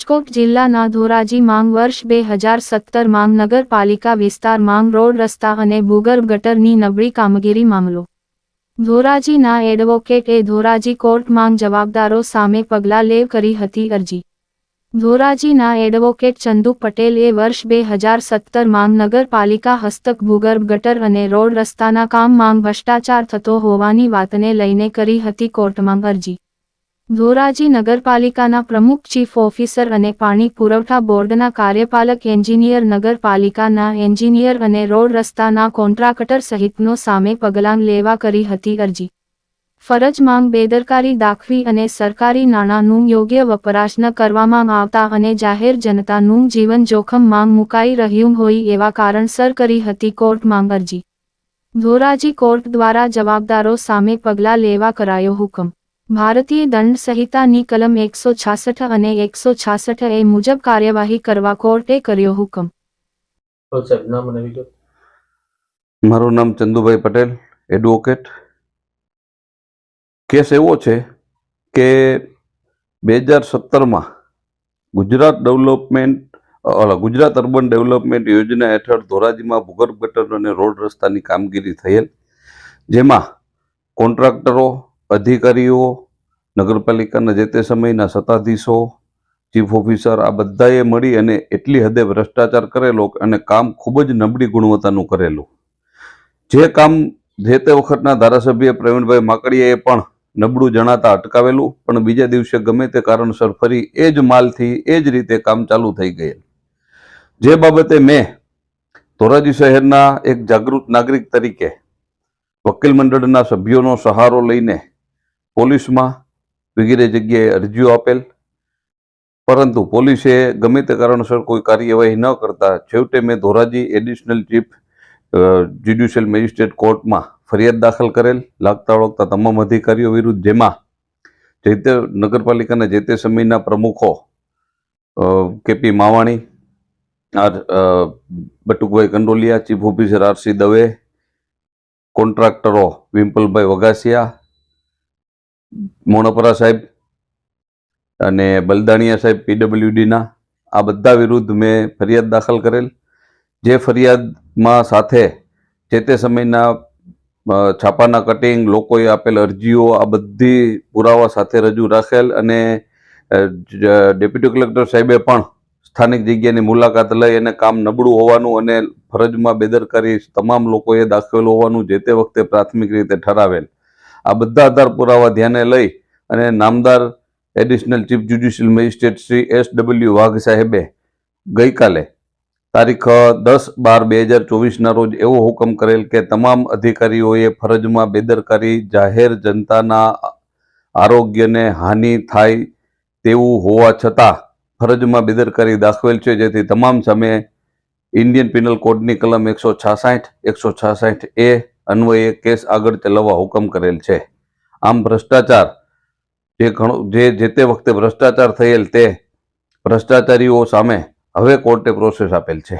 રાજકોટ જિલ્લાના ધોરાજી માંગ વર્ષ બે હજાર સત્તર માંગ નગરપાલિકા વિસ્તાર માંગ રોડ રસ્તા અને ભૂગર્ભ ગટરની નબળી કામગીરી મામલો. ધોરાજીના એડવોકેટે ધોરાજી કોર્ટ માંગ જવાબદારો સામે પગલાં લેવ કરી હતી અરજી. ધોરાજીના એડવોકેટ ચંદુ પટેલે વર્ષ બે હજાર સત્તર માંગ નગરપાલિકા હસ્તક, ભૂગર્ભ ગટર અને રોડ રસ્તાના કામ માંગ ભ્રષ્ટાચાર થતો હોવાની વાતને લઈને કરી હતી કોર્ટમાં અરજી. ધોરાજી નગરપાલિકાના પ્રમુખ ચીફ ઓફિસર અને પાણી પુરવઠા બોર્ડના કાર્યપાલક એન્જિનિયર નગરપાલિકાના એન્જિનિયર અને રોડ રસ્તાના કોન્ટ્રાક્ટર સહિતનો સામે પગલાં લેવા કરી હતી અરજી. ફરજ માંગ બેદરકારી દાખવી અને સરકારી નાણાંનું યોગ્ય વપરાશ ન કરવામાં આવતા અને જાહેર જનતાનું જીવન જોખમ માંગ મુકાઈ રહ્યું હોય એવા કારણસર કરી હતી કોર્ટ માંગ અરજી. ધોરાજી કોર્ટ દ્વારા જવાબદારો સામે પગલાં લેવા કરાયો હુકમ. ભારતીય દંડ સંહિતાની કલમ એકસો છાસઠ અને એકસો છાસઠ એ મુજબ કાર્યવાહી કરવા કોર્ટે કર્યો હુકમ. મારું નામ ચંદુભાઈ પટેલ એડવોકેટ. કેસ એવો છે કે બે હજાર સત્તરમાં ગુજરાત ડેવલપમેન્ટ ઓલા ગુજરાત અર્બન ડેવલપમેન્ટ યોજના હેઠળ ધોરાજીમાં ભૂગર્ભ ગટર અને રોડ રસ્તાની કામગીરી થયેલ જેમાં કોન્ટ્રાક્ટરો અધિકારીઓ, નગરપાલિકાના જે તે સમયના સત્તાધીશો, ચીફ ઓફિસર આ બધાએ મળી અને એટલી હદે ભ્રષ્ટાચાર કરેલો અને કામ ખૂબ જ નબળી ગુણવત્તાનું કરેલું. જે કામ જે તે વખતના ધારાસભ્ય પ્રવીણભાઈ માકડીયાએ પણ નબળું જણાતા અટકાવેલું, પણ બીજા દિવસે ગમે તે કારણસર ફરી એ જ માલથી એ જ રીતે કામ ચાલુ થઈ ગયેલ. જે બાબતે મેં ધોરાજી શહેરના એક જાગૃત નાગરિક તરીકે વકીલ મંડળના સભ્યોનો સહારો લઈને પોલીસમાં વગેરે જગ્યાએ અરજીઓ આપેલ. પરંતુ પોલીસે ગમે તે કારણસર કોઈ કાર્યવાહી ન કરતા છેવટે મેં Dhoraji additional chief judicial magistrate કોર્ટમાં ફરિયાદ દાખલ કરેલ, લાગતા વળગતા તમામ અધિકારીઓ વિરુદ્ધ, જેમાં જે તે નગરપાલિકાના જે તે સમયના પ્રમુખો KP Mavani, R Batukbhai Kandoliya, chief officer RC Dave, કોન્ટ્રાક્ટરો Vimpalbhai Vagasiya Monpara સાહેબ અને બલદાણિયા સાહેબ પીડબ્લ્યુડીના, આ બધા વિરુદ્ધ મેં ફરિયાદ દાખલ કરેલ. જે ફરિયાદમાં સાથે જે તે સમયના છાપાના કટિંગ, લોકોએ આપેલ અરજીઓ, આ બધી પુરાવા સાથે રજૂ રાખેલ અને ડેપ્યુટી કલેક્ટર સાહેબે પણ સ્થાનિક જગ્યાની મુલાકાત લઈ અને કામ નબળું હોવાનું અને ફરજમાં બેદરકારી તમામ લોકોએ દાખવેલ હોવાનું જે તે વખતે પ્રાથમિક રીતે ઠરાવેલ. આ બધા આધાર પુરાવા ધ્યાને લઈ અને નામદાર additional chief judicial magistrate Shri S W Vagh સાહેબે ગઈકાલે તારીખ દસ બાર બે હજાર ચોવીસના રોજ એવો હુકમ કરેલ કે તમામ અધિકારીઓએ ફરજમાં બેદરકારી જાહેર જનતાના આરોગ્યને હાનિ થાય તેવું હોવા છતાં ફરજમાં બેદરકારી દાખવેલ છે. જેથી તમામ સામે ઇન્ડિયન પિનલ કોડની કલમ એકસો છાસઠ એકસો છાસઠ એ અન્વયે કેસ આગળ ચલાવવા હુકમ કરેલ છે. આમ ભ્રષ્ટાચાર, જે ઘણો, જે જે તે વખતે ભ્રષ્ટાચાર થયેલ તે ભ્રષ્ટાચારીઓ સામે હવે કોર્ટે પ્રોસેસ આપેલ છે.